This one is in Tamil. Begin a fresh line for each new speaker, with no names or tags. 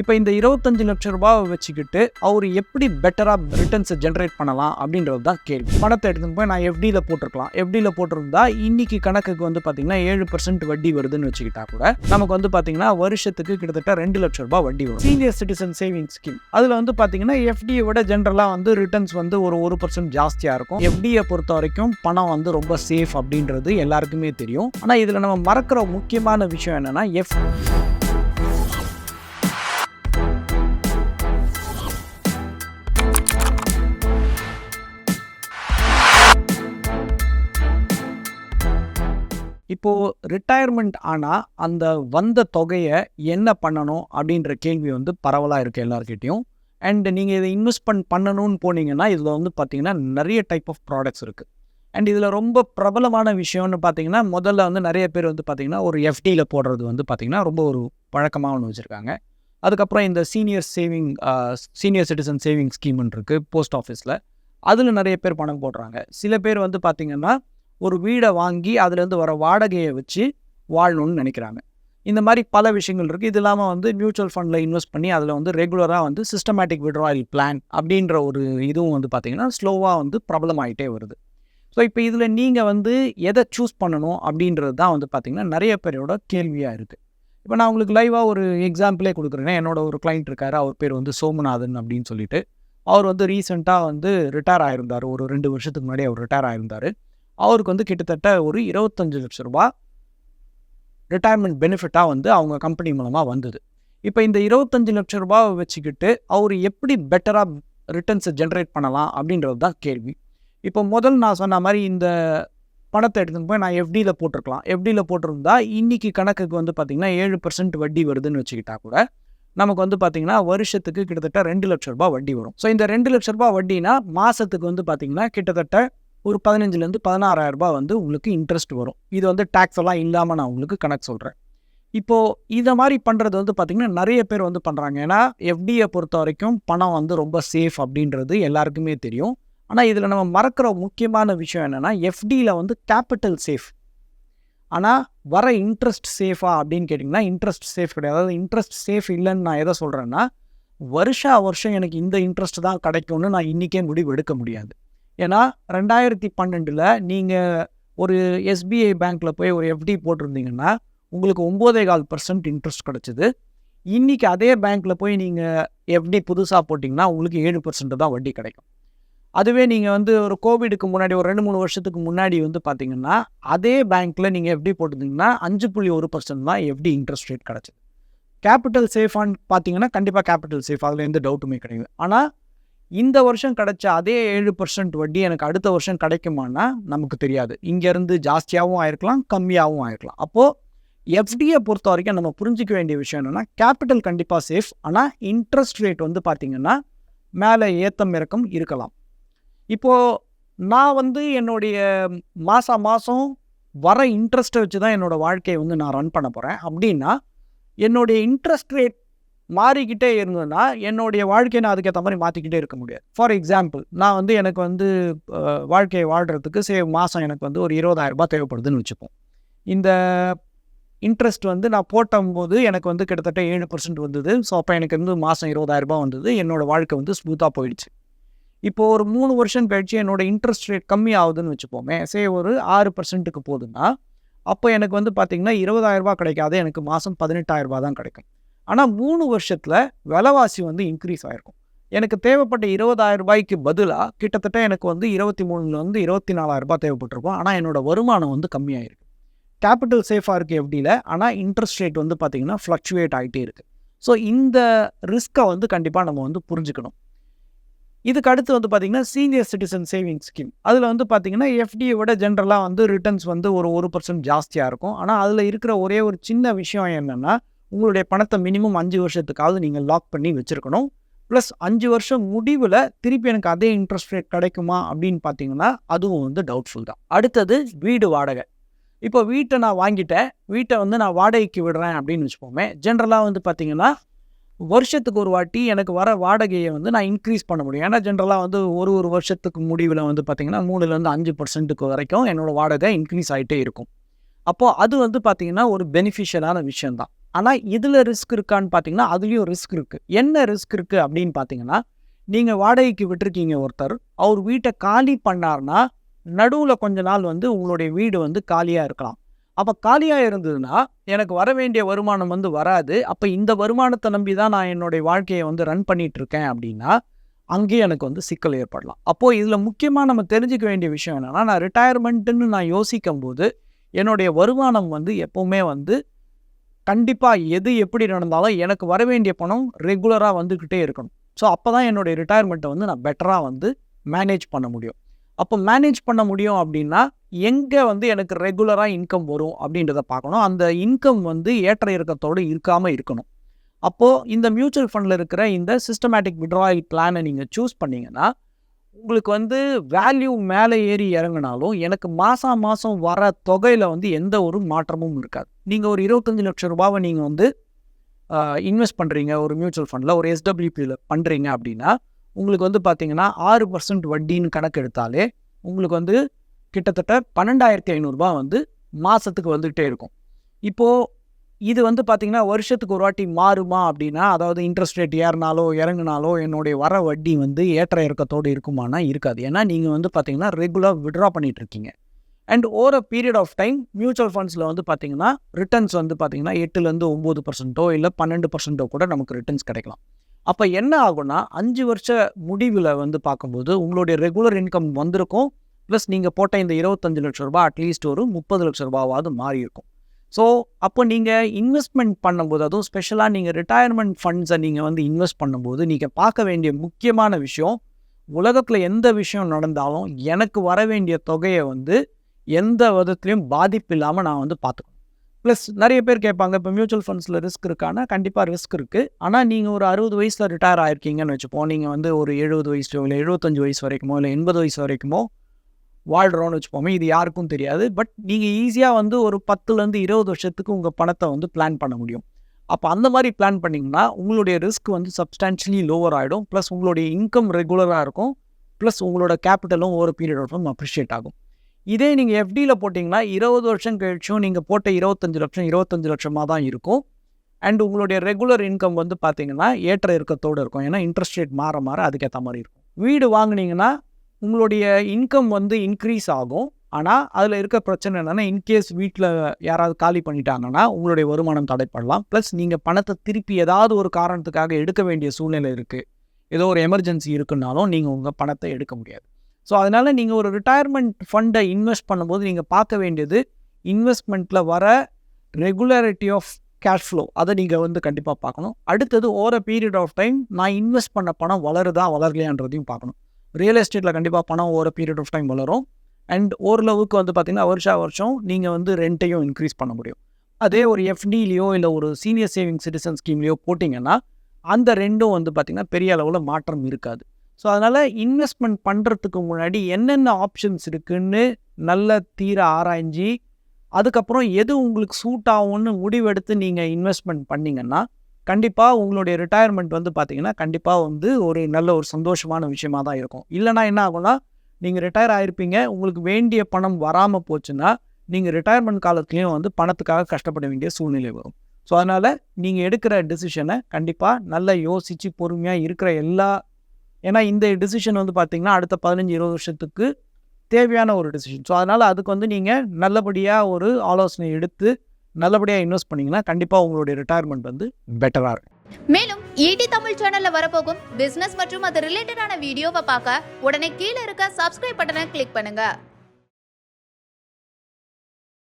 இப்போ இந்த இருபத்தஞ்சு லட்சம் ரூபாவை வச்சுக்கிட்டு அவர் எப்படி பெட்டராக ரிட்டர்ன்ஸை ஜென்ரேட் பண்ணலாம் அப்படின்றது தான் கேள்வி. பணத்தை எடுத்துன்னு போய் நான் எஃப்டியில் போட்டிருக்கலாம். எஃப்டியில் போட்டிருந்தா இன்னைக்கு கணக்குக்கு வந்து பார்த்தீங்கன்னா ஏழு பர்சன்ட் வட்டி வருதுன்னு வச்சுக்கிட்டா கூட நமக்கு வந்து பார்த்தீங்கன்னா வருஷத்துக்கு கிட்டத்தட்ட ரெண்டு லட்சம் ரூபாய் வட்டி வரும். சீனியர் சிட்டிசன் சேவிங் ஸ்கீம் அதில் வந்து பார்த்தீங்கன்னா எஃப்டியை விட ஜென்ரலாக வந்து ரிட்டர்ன்ஸ் வந்து ஒரு ஒரு பர்சன்ட் ஜாஸ்தியாக இருக்கும். எஃப்டியை பொறுத்த வரைக்கும் பணம் வந்து ரொம்ப சேஃப் அப்படின்றது எல்லாருக்குமே தெரியும். ஆனால் இதில் நம்ம மறக்கிற முக்கியமான விஷயம் என்னன்னா எஃப் இப்போது ரிட்டையர்மெண்ட் ஆனால் அந்த வந்த தொகையை என்ன பண்ணணும் அப்படின்ற கேள்வி வந்து பரவலாக இருக்குது எல்லாருக்கிட்டையும் அண்ட் நீங்கள் இதை இன்வெஸ்ட் பண் பண்ணணும்னு போனீங்கன்னா இதில் வந்து பார்த்தீங்கன்னா நிறைய டைப் ஆஃப் ப்ராடக்ட்ஸ் இருக்குது அண்ட் இதில் ரொம்ப பிரபலமான விஷயம்னு பார்த்தீங்கன்னா முதல்ல வந்து நிறைய பேர் வந்து பார்த்திங்கன்னா ஒரு எஃப்டியில் போடுறது வந்து பார்த்திங்கன்னா ரொம்ப ஒரு பழக்கமாக ஒன்று வச்சுருக்காங்க. அதுக்கப்புறம் இந்த senior saving senior citizen saving ஸ்கீம்னு இருக்குது போஸ்ட் ஆஃபீஸில் அதில் நிறைய பேர் பணம் போடுறாங்க. சில பேர் வந்து பார்த்திங்கன்னா ஒரு வீடை வாங்கி அதுலேருந்து வர வாடகையை வச்சு வாழணும்னு நினைக்கிறாங்க. இந்த மாதிரி பல விஷயங்கள் இருக்குது இது இல்லாமல் வந்து மியூச்சுவல் ஃபண்டில் இன்வெஸ்ட் பண்ணி அதில் வந்து ரெகுலராக வந்து சிஸ்டமேட்டிக் விட்ராயல் பிளான் அப்படின்ற ஒரு இதுவும் வந்து பார்த்திங்கன்னா ஸ்லோவாக வந்து பிரபலமாயிட்டே வருது. ஸோ இப்போ இதில் நீங்கள் வந்து எதை சூஸ் பண்ணணும் அப்படின்றது தான் வந்து பார்த்திங்கன்னா நிறைய பேரோட கேள்வியாக இருக்குது இப்போ நான் உங்களுக்கு லைவாக ஒரு எக்ஸாம்பிளே கொடுக்குறேன்னா என்னோட ஒரு கிளைண்ட் இருக்கார். அவர் பேர் வந்து சோமநாதன் அப்படின்னு சொல்லிட்டு. அவர் வந்து ரீசெண்டாக வந்து ரிட்டையர் ஆகிருந்தார் ஒரு ரெண்டு வருஷத்துக்கு முன்னாடி அவர் ரிட்டையர் ஆயிருந்தார். அவருக்கு வந்து கிட்டத்தட்ட ஒரு இருபத்தஞ்சு லட்ச ரூபா ரிட்டையர்மெண்ட் பெனிஃபிட்டாக வந்து அவங்க கம்பெனி மூலமாக வந்தது. இப்போ இந்த இருபத்தஞ்சு லட்ச ரூபாவை வச்சுக்கிட்டு அவர் எப்படி பெட்டராக ரிட்டர்ன்ஸை ஜென்ரேட் பண்ணலாம் அப்படின்றது தான் கேள்வி. இப்போ முதல் நான் சொன்ன மாதிரி இந்த பணத்தை எடுத்துன்னு போய் நான் எஃப்டியில் போட்டிருக்கலாம். எஃப்டியில் போட்டிருந்தா இன்றைக்கி கணக்குக்கு வந்து பார்த்திங்கன்னா ஏழு பர்சன்ட் வட்டி வருதுன்னு வச்சுக்கிட்டா கூட நமக்கு வந்து பார்த்திங்கன்னா வருஷத்துக்கு கிட்டத்தட்ட ரெண்டு லட்ச ரூபா வட்டி வரும். ஸோ இந்த ரெண்டு லட்ச ரூபாய் வட்டினா மாதத்துக்கு வந்து பார்த்திங்கன்னா கிட்டத்தட்ட ஒரு பதினஞ்சுலேருந்து பதினாறாயிரம் ரூபாய் வந்து உங்களுக்கு இன்ட்ரெஸ்ட் வரும். இது வந்து டேக்ஸ் எல்லாம் இல்லாமல் நான் உங்களுக்கு கணக்கு சொல்கிறேன் இப்போது இதை மாதிரி பண்ணுறது வந்து பார்த்திங்கன்னா நிறைய பேர் வந்து பண்ணுறாங்க ஏன்னா எஃப்டியை பொறுத்த வரைக்கும் பணம் வந்து ரொம்ப சேஃப் அப்படின்றது எல்லாருக்குமே தெரியும். ஆனால் இதில் நம்ம மறக்கிற முக்கியமான விஷயம் என்னென்னா எஃப்டியில் வந்து கேபிட்டல் சேஃப் ஆனால் வர இன்ட்ரெஸ்ட் சேஃபா அப்படின்னு கேட்டிங்கன்னா இன்ட்ரெஸ்ட் சேஃப் கிடையாது. அதாவது இன்ட்ரெஸ்ட் சேஃப் இல்லைன்னு நான் எதை சொல்கிறேன்னா வருஷா வருஷம் எனக்கு இந்த இன்ட்ரெஸ்ட் தான் கிடைக்கும்னு நான் இன்றைக்கே முடிவு எடுக்க முடியாது. ஏன்னா ரெண்டாயிரத்தி பன்னெண்டில் நீங்கள் ஒரு எஸ்பிஐ பேங்க்கில் போய் ஒரு எஃப்டி போட்டிருந்தீங்கன்னா உங்களுக்கு ஒம்போதே கால் பர்சன்ட் இன்ட்ரெஸ்ட் கிடச்சிது. இன்றைக்கி அதே பேங்க்கில் போய் நீங்கள் எஃப்டி புதுசாக போட்டிங்கன்னா உங்களுக்கு ஏழு பர்சன்ட் தான் வட்டி கிடைக்கும். அதுவே நீங்கள் வந்து ஒரு கோவிடுக்கு முன்னாடி ஒரு ரெண்டு மூணு வருஷத்துக்கு முன்னாடி வந்து பார்த்தீங்கன்னா அதே பேங்க்கில் நீங்கள் எஃப்டி போட்டிருந்தீங்கன்னா அஞ்சு புள்ளி ஒரு பர்சன்ட் தான் எஃப்டி இன்ட்ரெஸ்ட் ரேட் கிடச்சிது. கேபிட்டல் சேஃபான்னு பார்த்தீங்கன்னா கண்டிப்பாக கேபிட்டல் சேஃப் அதில் எந்த டவுட்டுமே கிடையாது. ஆனால் இந்த வருஷம் கிடைச்ச அதே ஏழு பர்சன்ட் வட்டி எனக்கு அடுத்த வருஷம் கிடைக்குமானா நமக்கு தெரியாது. இங்கேருந்து ஜாஸ்தியாகவும் ஆயிருக்கலாம் கம்மியாகவும் ஆயிருக்கலாம். அப்போது எஃப்டியை பொறுத்த வரைக்கும் நம்ம புரிஞ்சிக்க வேண்டிய விஷயம் என்னென்னா கேபிட்டல் கண்டிப்பாக சேஃப் ஆனால் இன்ட்ரெஸ்ட் ரேட் வந்து பார்த்திங்கன்னா மேலே ஏத்தம் இறக்கம் இருக்கலாம். இப்போது நான் வந்து என்னுடைய மாதம் மாதம் வர இன்ட்ரெஸ்ட்டை வச்சு தான் என்னோடய வாழ்க்கையை வந்து நான் ரன் பண்ண போகிறேன் அப்படின்னா என்னுடைய இன்ட்ரெஸ்ட் ரேட் மாறிக்கிட்டே இருந்ததுன்னா என்னுடைய வாழ்க்கையை நான் அதுக்கேற்ற மாதிரி மாற்றிக்கிட்டே இருக்க முடியாது. ஃபார் எக்ஸாம்பிள் நான் வந்து எனக்கு வந்து வாழ்க்கையை வாழ்கிறதுக்கு சே மாதம் எனக்கு வந்து ஒரு இருபதாயிரம் ரூபாய் தேவைப்படுதுன்னு வச்சுப்போம். இந்த இன்ட்ரெஸ்ட் வந்து நான் போட்டம்போது எனக்கு வந்து கிட்டத்தட்ட ஏழு பர்சன்ட் வந்தது. ஸோ அப்போ எனக்கு வந்து மாதம் இருபதாயிரம் ரூபாய் வந்தது. என்னோடய வாழ்க்கை வந்து ஸ்மூத்தாக போயிடுச்சு. இப்போ ஒரு மூணு வருஷம் கழிச்சு என்னோடய இன்ட்ரெஸ்ட் ரேட் கம்மி ஆகுதுன்னு வச்சுப்போமே சே ஒரு ஆறு பர்சன்ட்டுக்கு போகுதுன்னா அப்போ எனக்கு வந்து பார்த்திங்கன்னா இருபதாயிரரூபா கிடைக்காது. எனக்கு மாதம் பதினெட்டாயிரரூபா தான் கிடைக்கும். ஆனால் மூணு வருஷத்தில் விலைவாசி வந்து இன்க்ரீஸ் ஆகிருக்கும் எனக்கு தேவைப்பட்ட இருபதாயிரம் ரூபாய்க்கு பதிலாக கிட்டத்தட்ட எனக்கு வந்து இருபத்தி மூணுலேருந்து இருபத்தி நாலாயிரம் ரூபாய் தேவைப்பட்டிருக்கும். ஆனால் என்னோட வருமானம் வந்து கம்மியாயிருக்கு. கேபிட்டல் சேஃபாக இருக்குது எப்படியில்? ஆனால் இன்ட்ரெஸ்ட் ரேட் வந்து பார்த்திங்கன்னா ஃப்ளக்சுவேட் ஆகிட்டே இருக்குது ஸோ இந்த ரிஸ்க்கை வந்து கண்டிப்பாக நம்ம வந்து புரிஞ்சுக்கணும். இதுக்கு அடுத்து வந்து பார்த்திங்கன்னா சீனியர் சிட்டிசன் சேவிங் ஸ்கீம் அதில் வந்து பார்த்திங்கன்னா எஃப்டியை விட ஜென்ரலாக வந்து ரிட்டர்ன்ஸ் வந்து ஒரு ஒரு பர்சன்ட் ஜாஸ்தியாக இருக்கும். ஆனால் அதில் இருக்கிற ஒரே ஒரு சின்ன விஷயம் என்னென்னா உங்களுடைய பணத்தை மினிமம் அஞ்சு வருஷத்துக்காவது நீங்கள் லாக் பண்ணி வச்சுருக்கணும். ப்ளஸ் அஞ்சு வருஷம் முடிவில் திருப்பி எனக்கு அதே இன்ட்ரெஸ்ட் ரேட் கிடைக்குமா அப்படின்னு பார்த்தீங்கன்னா அதுவும் வந்து டவுட்ஃபுல் தான். அடுத்தது வீடு வாடகை. இப்போ வீட்டை நான் வாங்கிட்டேன். வீட்டை வந்து நான் வாடகைக்கு விடுறேன் அப்படின்னு வச்சுப்போமே ஜென்ரலாக வந்து பார்த்தீங்கன்னா வருஷத்துக்கு ஒரு வாட்டி எனக்கு வர வாடகையை வந்து நான் இன்க்ரீஸ் பண்ண முடியும். ஏன்னா ஜென்ரலாக வந்து ஒரு ஒரு வருஷத்துக்கு முடிவில் வந்து பார்த்திங்கன்னா மூணுலேருந்து அஞ்சு பர்சன்ட்டுக்கு வரைக்கும் என்னோடய வாடகை இன்க்ரீஸ் ஆகிட்டே இருக்கும். அப்போது அது வந்து பார்த்திங்கன்னா ஒரு பெனிஃபிஷியலான விஷயந்தான் ஆனால் இதில் ரிஸ்க் இருக்கான்னு பார்த்தீங்கன்னா அதுலேயும் ரிஸ்க் இருக்குது என்ன ரிஸ்க் இருக்குது அப்படின்னு பார்த்தீங்கன்னா நீங்கள் வாடகைக்கு விட்டுருக்கீங்க ஒருத்தர் அவர் வீட்டை காலி பண்ணார்னா நடுவில் கொஞ்ச நாள் வந்து உங்களுடைய வீடு வந்து காலியாக இருக்கலாம். அப்போ காலியாக இருந்ததுன்னா எனக்கு வர வேண்டிய வருமானம் வந்து வராது. அப்போ இந்த வருமானத்தை நம்பி தான் நான் என்னுடைய வாழ்க்கையை வந்து ரன் பண்ணிட்டு இருக்கேன் அப்படின்னா அங்கேயே எனக்கு வந்து சிக்கல் ஏற்படலாம். அப்போது இதில் முக்கியமாக நம்ம தெரிஞ்சுக்க வேண்டிய விஷயம் என்னென்னா நான் ரிட்டையர்மெண்ட்டுன்னு நான் யோசிக்கும் போது என்னுடைய வருமானம் வந்து எப்போவுமே வந்து கண்டிப்பாக எது எப்படி நடந்தாலும் எனக்கு வர வேண்டிய பணம் ரெகுலராக வந்துக்கிட்டே இருக்கணும். ஸோ அப்போ தான் என்னுடைய ரிட்டையர்மெண்ட்டை வந்து நான் பெட்டராக வந்து மேனேஜ் பண்ண முடியும். அப்போ மேனேஜ் பண்ண முடியும் அப்படின்னா எங்கே வந்து எனக்கு ரெகுலராக இன்கம் வரும் அப்படின்றத பார்க்கணும். அந்த இன்கம் வந்து ஏற்ற இறக்கத்தோடு இருக்காமல் இருக்கணும். அப்போது இந்த மியூச்சுவல் ஃபண்டில் இருக்கிற இந்த சிஸ்டமேட்டிக் விட்ராயல் பிளானை நீங்கள் சூஸ் பண்ணிங்கன்னா உங்களுக்கு வந்து வேல்யூ மேலே ஏறி இறங்கினாலும் எனக்கு மாதம் மாதம் வர தொகையில் வந்து எந்த ஒரு மாற்றமும் இருக்காது. நீங்கள் ஒரு இருபத்தஞ்சி லட்சம் ரூபாவை நீங்கள் வந்து இன்வெஸ்ட் பண்ணுறீங்க ஒரு மியூச்சுவல் ஃபண்டில் ஒரு எஸ்டபிள்யூபியில் பண்ணுறீங்க அப்படின்னா உங்களுக்கு வந்து பார்த்தீங்கன்னா ஆறு பர்சன்ட் வட்டின்னு கணக்கு எடுத்தாலே உங்களுக்கு வந்து கிட்டத்தட்ட பன்னெண்டாயிரத்தி ஐநூறுரூபா வந்து மாதத்துக்கு வந்துக்கிட்டே இருக்கும். இப்போது இது வந்து பார்த்திங்கன்னா வருஷத்துக்கு ஒரு வாட்டி மாறுமா அப்படின்னா அதாவது இன்ட்ரெஸ்ட் ரேட் ஏறினாலோ இறங்குனாலோ என்னுடைய வர வட்டி வந்து ஏற்ற இறக்கத்தோடு இருக்குமானா இருக்காது. ஏன்னா நீங்கள் வந்து பார்த்தீங்கன்னா ரெகுலர் விட்ரா பண்ணிகிட்ருக்கீங்க and over a period of time mutual ஃபண்ட்ஸில் வந்து பார்த்தீங்கன்னா ரிட்டர்ன்ஸ் வந்து பார்த்தீங்கன்னா எட்டுலேருந்து ஒம்பது பர்சன்ட்டோ இல்லை பன்னெண்டு பர்சன்ட்டோ கூட நமக்கு ரிட்டர்ன்ஸ் கிடைக்கலாம். அப்போ என்ன ஆகும்னா அஞ்சு வருஷ முடிவில் வந்து பார்க்கும்போது உங்களுடைய ரெகுலர் இன்கம் வந்திருக்கும். ப்ளஸ் நீங்கள் போட்ட இந்த இருபத்தஞ்சு லட்ச ரூபா அட்லீஸ்ட் ஒரு முப்பது லட்ச ரூபாவாவது மாறி இருக்கும் ஸோ அப்போ நீங்கள் இன்வெஸ்ட்மெண்ட் பண்ணும்போது அதுவும் ஸ்பெஷலாக நீங்கள் ரிட்டையர்மெண்ட் ஃபண்ட்ஸை நீங்கள் வந்து இன்வெஸ்ட் பண்ணும்போது நீங்கள் பார்க்க வேண்டிய முக்கியமான விஷயம் உலகத்தில் எந்த விஷயம் நடந்தாலும் எனக்கு வர வேண்டிய தொகையை வந்து எந்த விதத்துலையும் பாதிப்பு இல்லாமல் நான் வந்து பார்த்துக்கணும். ப்ளஸ் நிறைய பேர் கேட்பாங்க இப்போ மியூச்சுவல் ஃபண்ட்ஸில் ரிஸ்க் இருக்கானா கண்டிப்பாக ரிஸ்க் இருக்குது ஆனால் நீங்கள் ஒரு அறுபது வயசில் ரிட்டையர் ஆயிருக்கீங்கன்னு வச்சுப்போம். நீங்கள் வந்து ஒரு எழுபது வயசுலையோ இல்லை எழுபத்தஞ்சு வயசு வரைக்குமோ இல்லை எண்பது வயசு வரைக்குமோ வாழ்கிறோன்னு வச்சுப்போமே இது யாருக்கும் தெரியாது. பட் நீங்கள் ஈஸியாக வந்து ஒரு பத்துலேருந்து இருபது வருஷத்துக்கு உங்கள் பணத்தை வந்து பிளான் பண்ண முடியும். அப்போ அந்த மாதிரி பிளான் பண்ணிங்கன்னா உங்களுடைய ரிஸ்க் வந்து சப்ஸ்டான்ஷியலி லோவர் ஆகிடும் ப்ளஸ் உங்களுடைய இன்கம் ரெகுலராக இருக்கும். ப்ளஸ் உங்களோட கேபிட்டலும் ஒரு பீரியட் ஆஃப் டைம் அப்ரிஷியேட் ஆகும். இதே நீங்கள் எஃப்டியில் போட்டிங்கன்னா இருபது வருஷம் கழிச்சும் நீங்கள் போட்ட இருபத்தஞ்சு லட்சம் இருபத்தஞ்சு லட்சமாக தான் இருக்கும். அண்ட் உங்களுடைய ரெகுலர் இன்கம் வந்து பார்த்தீங்கன்னா ஏற்ற இறக்கத்தோடு இருக்கும். ஏன்னா இன்ட்ரெஸ்ட் ரேட் மாற மாற அதுக்கேற்ற மாதிரி இருக்கும். வீடு வாங்குனீங்கன்னா உங்களுடைய இன்கம் வந்து இன்க்ரீஸ் ஆகும். ஆனால் அதில் இருக்க பிரச்சனை என்னென்னா இன்கேஸ் வீட்டில் யாராவது காலி பண்ணிட்டாங்கன்னா உங்களுடைய வருமானம் தடைப்படலாம். ப்ளஸ் நீங்கள் பணத்தை திருப்பி ஏதாவது ஒரு காரணத்துக்காக எடுக்க வேண்டிய சூழ்நிலை இருக்குது ஏதோ ஒரு எமர்ஜென்சி இருக்குன்னாலும் நீங்கள் உங்கள் பணத்தை எடுக்க முடியாது. ஸோ அதனால் நீங்கள் ஒரு ரிட்டையர்மெண்ட் ஃபண்டை இன்வெஸ்ட் பண்ணும்போது நீங்கள் பார்க்க வேண்டியது இன்வெஸ்ட்மெண்ட்டில் வர ரெகுலாரிட்டி ஆஃப் கேஷ் ஃப்ளோ அதை நீங்கள் வந்து கண்டிப்பாக பார்க்கணும். அடுத்தது ஓர பீரியட் ஆஃப் டைம் நான் இன்வெஸ்ட் பண்ண பணம் வளருதா வளரலையான்றதையும் பார்க்கணும். ரியல் எஸ்டேட்டில் கண்டிப்பாக பணம் ஓர பீரியட் ஆஃப் டைம் வளரும். அண்ட் ஓரளவுக்கு வந்து பார்த்திங்கன்னா வருஷா வருஷம் நீங்கள் வந்து ரெண்ட்டையும் இன்க்ரீஸ் பண்ண முடியும். அதே ஒரு எஃப்டிலேயோ இல்லை ஒரு சீனியர் சேவிங் சிட்டிசன் ஸ்கீம்லேயோ போட்டிங்கன்னா அந்த ரெண்டும் வந்து பார்த்திங்கன்னா பெரிய அளவில் மாற்றம் இருக்காது. ஸோ அதனால் இன்வெஸ்ட்மெண்ட் பண்ணுறதுக்கு முன்னாடி என்னென்ன ஆப்ஷன்ஸ் இருக்குன்னு நல்ல தீர ஆராய்ஞ்சி அதுக்கப்புறம் எது உங்களுக்கு சூட் ஆகும்னு முடிவெடுத்து நீங்கள் இன்வெஸ்ட்மெண்ட் பண்ணிங்கன்னா கண்டிப்பாக உங்களுடைய ரிட்டையர்மெண்ட் வந்து பார்த்தீங்கன்னா கண்டிப்பாக வந்து ஒரு நல்ல ஒரு சந்தோஷமான விஷயமா தான் இருக்கும். இல்லைனா என்ன ஆகும்னா நீங்கள் ரிட்டையர் ஆகிருப்பீங்க உங்களுக்கு வேண்டிய பணம் வராமல் போச்சுன்னா நீங்கள் ரிட்டையர்மெண்ட் காலத்துலேயும் வந்து பணத்துக்காக கஷ்டப்பட வேண்டிய சூழ்நிலை வரும். ஸோ அதனால் நீங்கள் எடுக்கிற டிசிஷனை கண்டிப்பாக நல்லா யோசித்து பொறுமையாக இருக்கிற எல்லா ஏன்னா இந்த டிசிஷன் வந்து பார்த்திங்கன்னா அடுத்த பதினஞ்சு இருபது வருஷத்துக்கு தேவையான ஒரு டிசிஷன் ஸோ அதனால் அதுக்கு வந்து நீங்கள் நல்லபடியாக ஒரு ஆலோசனை எடுத்து நல்லபடியாக இன்வெஸ்ட் பண்ணிங்கன்னா கண்டிப்பாக உங்களுடைய ரிட்டையர்மெண்ட் வந்து பெட்டராக இருக்கும்.
மேலும் ஈடி தமிழ் சேனல்ல வரப்போகும் பிசினஸ் மற்றும் அது ரிலேட்டடான வீடியோவை பார்க்க உடனே கீழே இருக்க சப்ஸ்கிரைப் பட்டனை கிளிக் பண்ணுங்க.